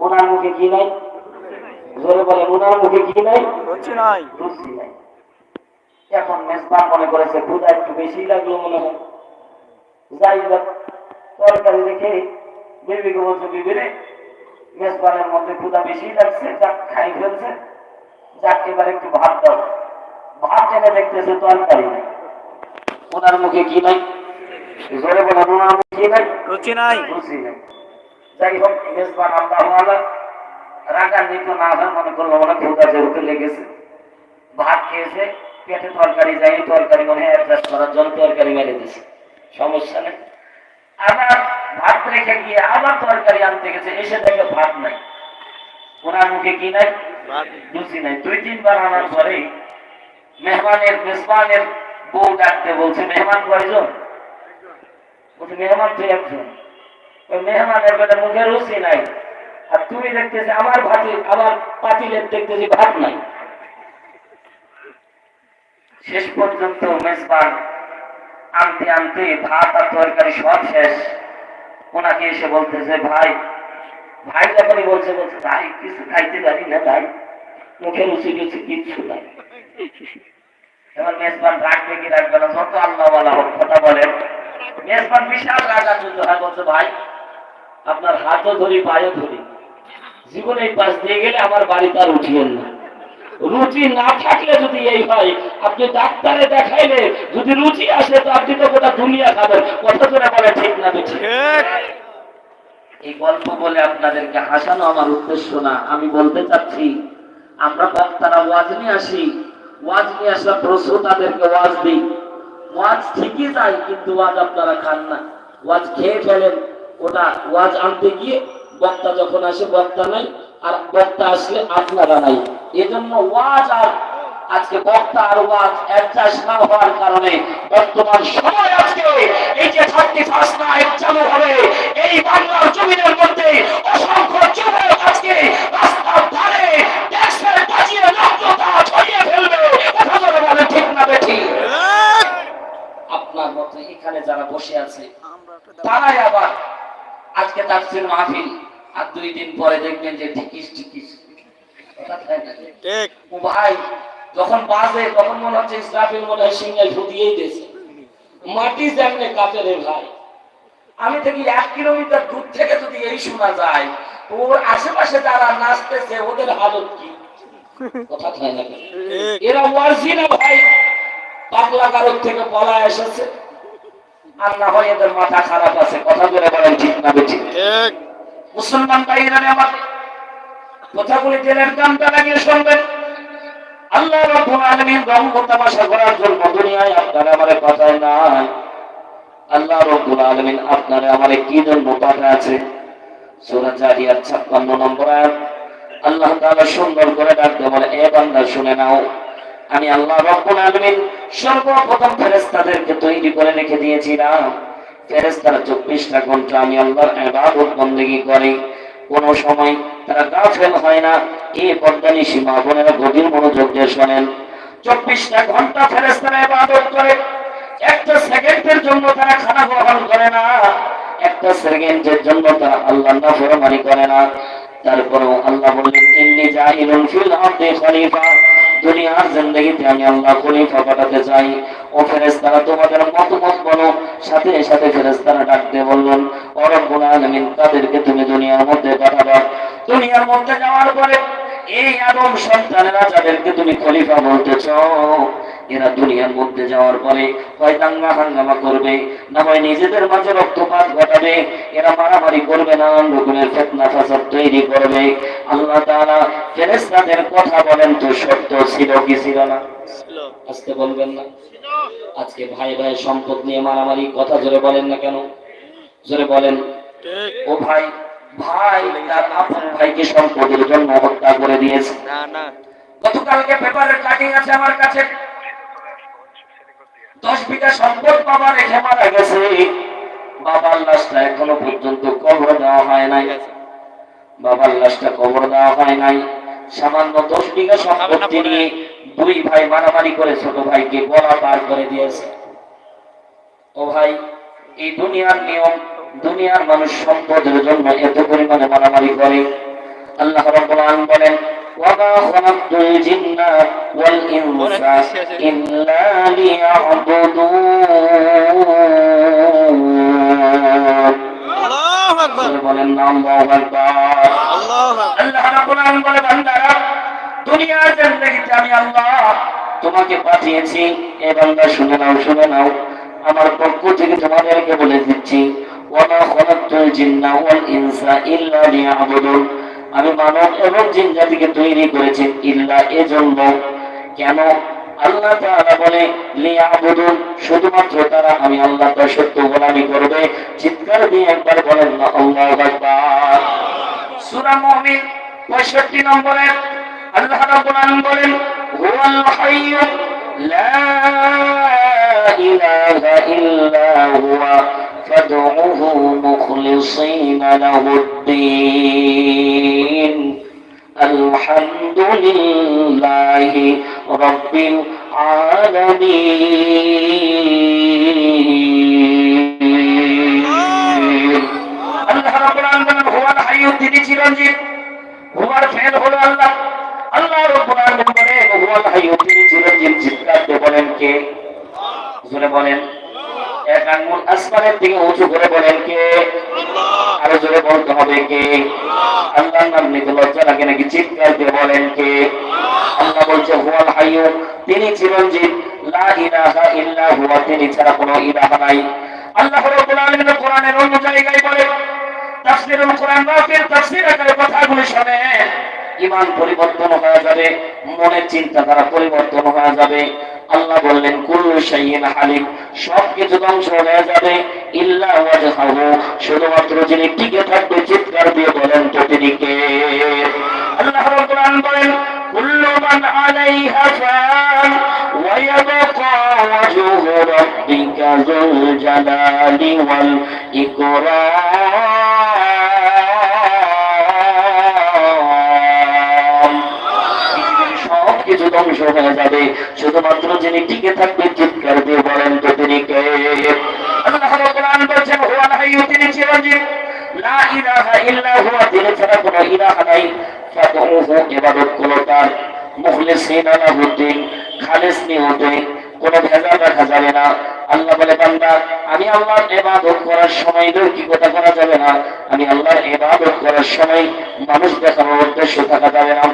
ওনার মুখে কি নাই? জোরে বলেন ওনার মুখে কি নাই? হচ্ছে নাই। রুচি নাই। এখন মেজবান মনে করেছে ক্ষুদা একটু বেশি লাগল মনে হয়। যাই হোক তরকারি দেখে বিবিকে বলছে বিবিরে মেজবানের মধ্যে ক্ষুদা বেশি লাগছে যাক খাই ফেলছে। যাক এবার একটু ভাত দাও। ভাত এনে দেখতেছে তরকারি নাই। ওনার মুখে কি নাই? জোরে বলেন ওনার মুখে কি নাই? রুচি নাই। রুচি নেই। যাই হোক মেজবান আল্লাহ রাগান্বিত না হয় মনে করল মনে ক্ষুদা যেহেতু লেগেছে। ভাত খেয়েছে পেটে তরকারি যায়নি তরকারি মনে হয় অ্যাডজাস্ট করার জন্য তরকারি মেরে দিছে সমস্যা নেই। আবার ভাত রেখে গিয়ে আবার তরকারি আনতে গেছে এসে দেখে ভাত নাই। ওনার মুখে কি নাই? রুচি নাই। দুই তিনবার আনার পরে মেহমানের মেজবানের বউ ডাকতে বলছে মেহমান কয়জন? বলছে মেহমান তো একজন। মেহমানের বেলা মুখে রুচি নাই। আর তুমি দেখতেছি আমার ভাতি, আমার পাতিলের দেখতেছি ভাত নাই। শেষ পর্যন্ত মেজবান আনতে আনতে ভাত আর তরকারি সব শেষ। ওনাকে এসে বলতেছে, ভাই ভাই যখনই বলছে বলছে, ভাই, কিছু খাইতে পারি না ভাই। মুখে রুচি কিছু কিচ্ছু নাই। এবার মেজবান রাখবে কি রাখবে না যত আল্লাহ হোক, কথা বলেন। মেজবান বিশাল রাগান্বিত হয়, বলছে, ভাই আপনার হাতও ধরি পায়ে ধরি। জীবনে এই পাশ দিয়ে গেলে আমার বাড়িতে আর উঠিয়েন না। রুচি না থাকলে যদি এই হয় আপনি ডাক্তারে দেখাইলে যদি রুচি আসে তো আপনি তো গোটা দুনিয়া খাবেন। কথা ধরে বলে ঠিক না বেশি এই গল্প বলে আপনাদেরকে হাসানো আমার উদ্দেশ্য না। আমি বলতে চাচ্ছি আমরা বক্তারা ওয়াজ নিয়ে আসি। ওয়াজ নিয়ে আসলে প্রশ্ন তাদেরকে ওয়াজ দিই। ওয়াজ ঠিকই যায় কিন্তু ওয়াজ আপনারা খান না। ওয়াজ খেয়ে ফেলেন। ওটা ওয়াজ আনতে গিয়ে বক্তা যখন আসে, বক্তা নাই, আর বক্তা আসলে আপনারা নাই। এজন্য ওয়াজ আর, আজকে বক্তা আর ওয়াজ অ্যাডজাস্ট না হওয়ার কারণে বর্তমান সময় আজকে এই যে থার্টি ফার্স্ট নাইট চালু হবে, এই বাংলার জমিনের মধ্যে অসংখ্য যুবক আজকে রাস্তার ধারে ট্যাক্সের বাজিয়ে রক্ততা ছড়িয়ে ফেলবে কথা বলে বলে ঠিক না বেঠি আপনার মতো এখানে যারা বসে আছে তারাই আবার আজকে তাফসির মাহফিল আর দুই দিন পরে দেখবেন যে টিকিস টিকিস ভাই যখন বাজে তখন মনে হচ্ছে ইসরাফিল মনে হয় সিঙ্গেল ফুদিয়েই দিয়েছে। মাটি যেমনে কাঁপে রে ভাই। আমি দেখি এক কিলোমিটার দূর থেকে যদি এই শোনা যায় ওর আশেপাশে যারা নাচতেছে ওদের হালত কি? কথা হয় না এরা ওয়ার্জি না ভাই। পাগলা কারোর থেকে পলা এসেছে। আর না হয় এদের মাথা খারাপ আছে। কথা বলে বলেন ঠিক না বেঠিক। মুসলমান ভাইরা আমার কথাগুলি জেলের কামটা লাগিয়ে শুনবেন। আল্লাহ রাব্বুল আলামিন রঙ্গ তামাশা করার জন্য দুনিয়ায় আপনার আমার কথায় নাই। আল্লাহ রাব্বুল আলামিন আপনার আমার কি জন্য কথা আছে সূরা জারিয়াত 56 নম্বর আয়াত। আল্লাহ তাআলা সুন্দর করে ডাকতে বলে এ বান্দা শুনে নাও। আমি আল্লাহ রব্বুল আলামিন সর্বপ্রথম ফেরেশতাদেরকে তৈরি করে রেখে দিয়েছিলাম। ফেরেশতার 24 টা ঘণ্টা আমি আল্লাহর ইবাদত বন্দেগি করি। কোন সময় তারা গাফল হয় না। এই পর্দানি সীমা বোনেরা গভীর মনোযোগ দিয়ে শোনেন। চব্বিশটা ঘণ্টা ফেরেস্তারা ইবাদত করে। একটা সেকেন্ডের জন্য তারা খানা গ্রহণ করে না। একটা সেকেন্ডের জন্য তারা আল্লাহ নাফরমানি করে না। তারপরেও আল্লাহ বললেন, ইন্নি জাহিলুল ফিল আরদি খলিফা। দুনিয়ার জিন্দগিতে আমি আল্লাহ খলিফা পাঠাতে চাই। ও ফেরেশতারা তোমাদের মতামত বলো, সাথে সাথে ফেরেশতারা ডাকতে বললেন, ও রব্বুল আলামিন, তাদেরকে তুমি দুনিয়ার মধ্যে পাঠাবা। দুনিয়ার মধ্যে যাওয়ার পরে এই আদম সন্তানেরা যাদেরকে তুমি খলিফা বলতেছ এরা দুনিয়ার মধ্যে যাওয়ার পরে হয় দাঙ্গা হাঙ্গামা করবে, না হয় নিজেদের মাঝে রক্তপাত ঘটাবে, এরা মারামারি করবে নানান রকমের ফেতনা ফাসাদ তৈরি করবে। আল্লাহ তাআলা ফেরেশতাদের কথা বলেন তো সত্য ছিল কি ছিল না? আজকে বলবেন না? আজকে ভাই ভাই সম্পদ নিয়ে মারামারি কথা জোরে বলেন না কেন? জোরে বলেন। ও ভাই ভাই তার আপন ভাইকে সম্পদের জন্য হত্যা করে দিয়েছে। না না। গতকালকে পেপারের কাটিং আছে আমার কাছে। দশ বিঘা সম্পদ বাবা রেখে মারা গেছে। বাবার লাশটা এখনও পর্যন্ত কবর দেওয়া হয় নাই। বাবার লাশটা কবর দেওয়া হয় নাই। সামান্য দশ বিঘা সম্পত্তি নিয়ে দুই ভাই মারামারি করে ছোট ভাইকে গলা পার করে দিয়েছে। ও ভাই এই দুনিয়ার নিয়ম দুনিয়ার মানুষ সম্পদের জন্য এত পরিমাণে মারামারি করে। আল্লাহ রাব্বুল আলামিন বলেন ওয়াল ইনসা ইল্লা লিয়াবুদুন। আল্লাহু আকবার বলেন না আল্লাহু আকবার। আল্লাহু আল্লাহ রাব্বুল আলামিন বলে বান্দারা দুনিয়ার জিন্দেগিতে আমি আল্লাহ তোমাকে পাঠিয়েছি। এ বান্দা শুনে নাও শুনে নাও। আমার পক্ষ থেকে তোমাদেরকে বলে দিচ্ছি ওয়ামা খালাকতুল জিন্না ওয়াল ইনসা ইল্লা লিয়াবুদুন। আমি মানব এবং জিন জাতিকে তৈরি করেছি ইল্লা এজন্য। কেন? আল্লাহ তাআলা বলে, লিয়াবুদুন শুধুমাত্র তারা, আমি আল্লাহ সত্য গোলামি করবে। চিৎকার দিয়ে একবার বলেন, না, আল্লাহু আকবার। সূরা মুমিন 65 নম্বরে আল্লাহ রাব্বুল আলামিন বলেন, হুয়াল হাইয়্যু লা ইলাহা ইল্লা হুয়া, ফাদউহু মুখলিসিনা লাহুদ-দ্বীন আলহামদুলিল্লাহি রাব্বিল আলামিন। আল্লাহ রাব্বুল আলামিন হুয়াল হাইয়্যু তিনি চিরঞ্জীব হুয়ার ফেল হলো আল্লাহ। আল্লাহ রাব্বুল বলে হুয়াল হাইয়্যু তিনি চিরঞ্জীব চিৎকার বলেন কে? বলেন। এক আঙ্গুল আসমানের দিকে উঁচু করে বলেন কে? আরও জোরে বলতে হবে কে? আল্লাহর নাম নিতে লজ্জা লাগে নাকি? চিৎকার দিয়ে বলেন কে? আল্লাহ। বলছে হুয়াল হাইয়্যু তিনি চিরঞ্জীব। লা ইলাহা ইল্লা হুয়া। তিনি ছাড়া কোনো ইলাহা নাই। আল্লাহ রাব্বুল আলামিন কোরআনের অন্য জায়গায় বলে তাফসীরুল কোরআন রাফির তাফসীর আকারে কথাগুলো শুনে। ইমান পরিবর্তন হয়ে যাবে মনের চিন্তা চিন্তাধারা পরিবর্তন হয়ে যাবে আল্লাহ বললেন ধ্বংস হয়ে যাবে। শুধুমাত্র যিনি টিকে থাকবে চিৎকার দিয়ে বলেন তো তিনি কে? আল্লাহ বলেন ধ্বংস হয়ে যাবে। শুধুমাত্র যিনি টিকে থাকবে চিৎকার দিয়ে বলেন তো তিনি আমি আল্লাহর ইবাদত করার সময় লৌকিকতা করা যাবে না? আমি আল্লাহর ইবাদত করার সময় মানুষ দেখানোর উদ্দেশ্য থাকা যাবে না।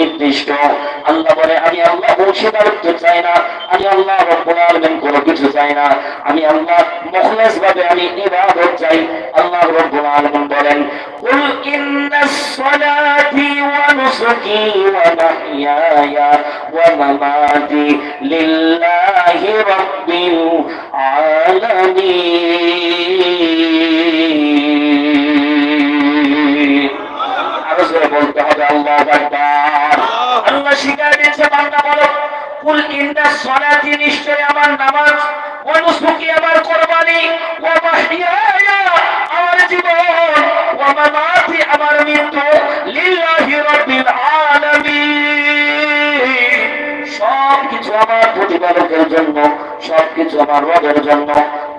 নির্দিষ্ট। আল্লাহ বলে, আমি আল্লাহ অংশীদারিত্ব চাই না। আমি আল্লাহ রব্বুল আলামিন কোনো কিছু চাই না। আমি আল্লাহ মুখলেস ভাবে আমি ইবাদত চাই। আল্লাহ রব্বুল আলামিন বলেন, কুল ইন্নাস সালাতি ওয়া নুসুকি ওয়া মাহইয়ায়া ওয়া মামাতি বলতে হবে আল্লাহ আল্লাহ শিখাই দিয়েছে বান্দা বলো কুল ইন্না সলাতি নিশ্চয় আমার নামাজ ও নুসুকি আমার কোরবানি ও মাহইয়ায়া আমার জীবন ও মামাতি আমার মৃত্যু লিল্লাহি রাব্বিল আলামিন। সব আমার প্রতিপালকের জন্য সব কিছু আমার রবের জন্য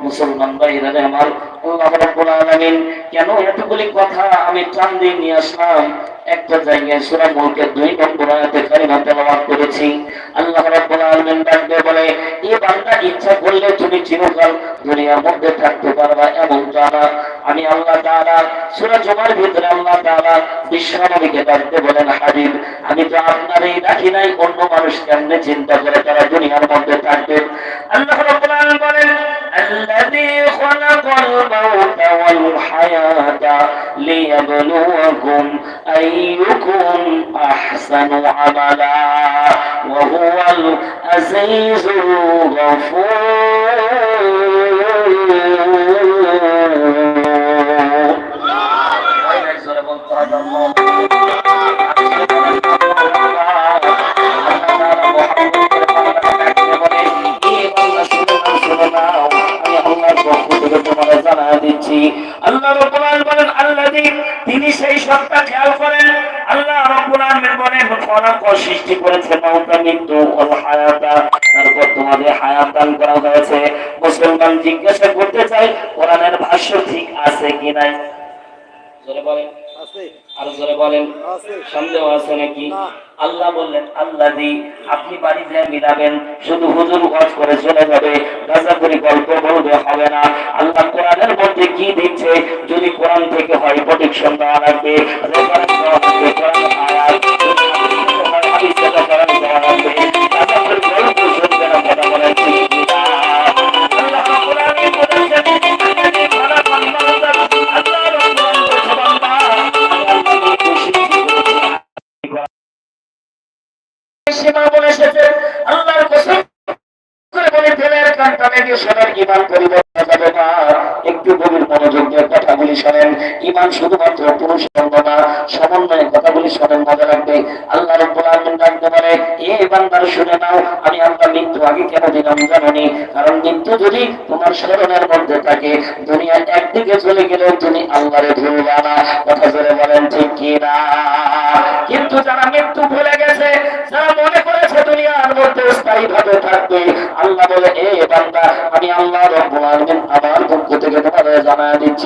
মুসলমান ভাইরা আমার আল্লাহ রাব্বুল আলামিন কেন এতগুলি কথা আমি টান দিয়ে নিয়ে আসলাম? একটা জায়গায় সূরা মুলকের দুই নম্বর আয়াতে কারিমা তেলাওয়াত করেছি। আল্লাহ রাব্বুল আলামিন ডাকতে বলে এই বান্দা, ইচ্ছা করলে তুমি চিরকাল দুনিয়ার মধ্যে থাকতে পারবা এমন জানা আমি আল্লাহ তাআলা, সূরা জুমার ভিতরে আল্লাহ তাআলা বিশ্বনবীকে ডাকতে বলেন, হাবিব, আমি তো আপনারই রাখি নাই, অন্য মানুষ কেমনে চিন্তা করে তারা দুনিয়ার মধ্যে ليبلوكم أيكم أحسن عملا وهو العزيز الغفور. সত্তা খেয়াল করেন আল্লাহ রব্বুল আলামিন বলেন খলাক সৃষ্টি করেছে মাউতা মৃত্যু ওয়াল হায়াতা। তারপর তোমাদের হায়াত দান করা হয়েছে। মুসলমান জিজ্ঞাসা করতে চাই কোরআনের ভাষ্য ঠিক আছে কি নাই? জোরে বলেন। আর জোরে বলেন। সন্দেহ আছে নাকি? না। আল্লাহ বললেন আল্লাহ দি আপনি বাড়ি দিয়ে মিলাবেন। শুধু হুজুর ওয়াজ করে চলে যাবে। গাজা করে গল্প বলবে হবে না। আল্লাহ কি দিচ্ছে যদি কোরআন থেকে হয় প্রোটেকশন দেওয়া লাগবে রেফারেন্স দেওয়া লাগবে কোরআন আয়াত যদি হাদিস থেকে হয় হাদিস থেকে কোরআন দেওয়া লাগবে গাজা করে গল্প শুনবে না কথা বলেন ঠিক কি না? আল্লাহ রাব্বুল আলামিন বলেছেন, "আল্লাযী খালাকাল মাউতা" আল্লাহ রাব্বুল আলামিন বলেছেন, "বান্দা, আমি আল্লাহ খুশি করেছি। সীমা বলে এসেছে আল্লাহর কসম করে বলে তেলের কান্টা লেগে শোনেন ইমান পরিবর্তন কথাগুলি শোনেন। ইমান শুধুমাত্র পুরুষ সঙ্গ না, সমন্বয়ে কথাগুলি শোনেন, মজা রাখবে আল্লাহ রব্বুল আলামিন ডাকতে বলে, এ বান্দার, শুনে নাও, আমি আল্লাহ মৃত্যু আগে কেন দিলাম জানি কারণ মৃত্যু যদি তোমার স্মরণের মধ্যে থাকে, দুনিয়া একদিকে চলে গেলেও তুমি আল্লাহরে ভুলবা না। কথা জোরে বলেন, ঠিক কি কিন্তু যারা মৃত্যু ভুলে গেছে, যারা মনে করেছে দুনিয়ার মধ্যে স্থায়ী ভাবে থাকবে, আল্লাহ বলে, এ বান্দা, আমি আল্লাহ রব্বুল আলামিন আমার পক্ষ থেকে তোমাদের জানায় দিচ্ছি।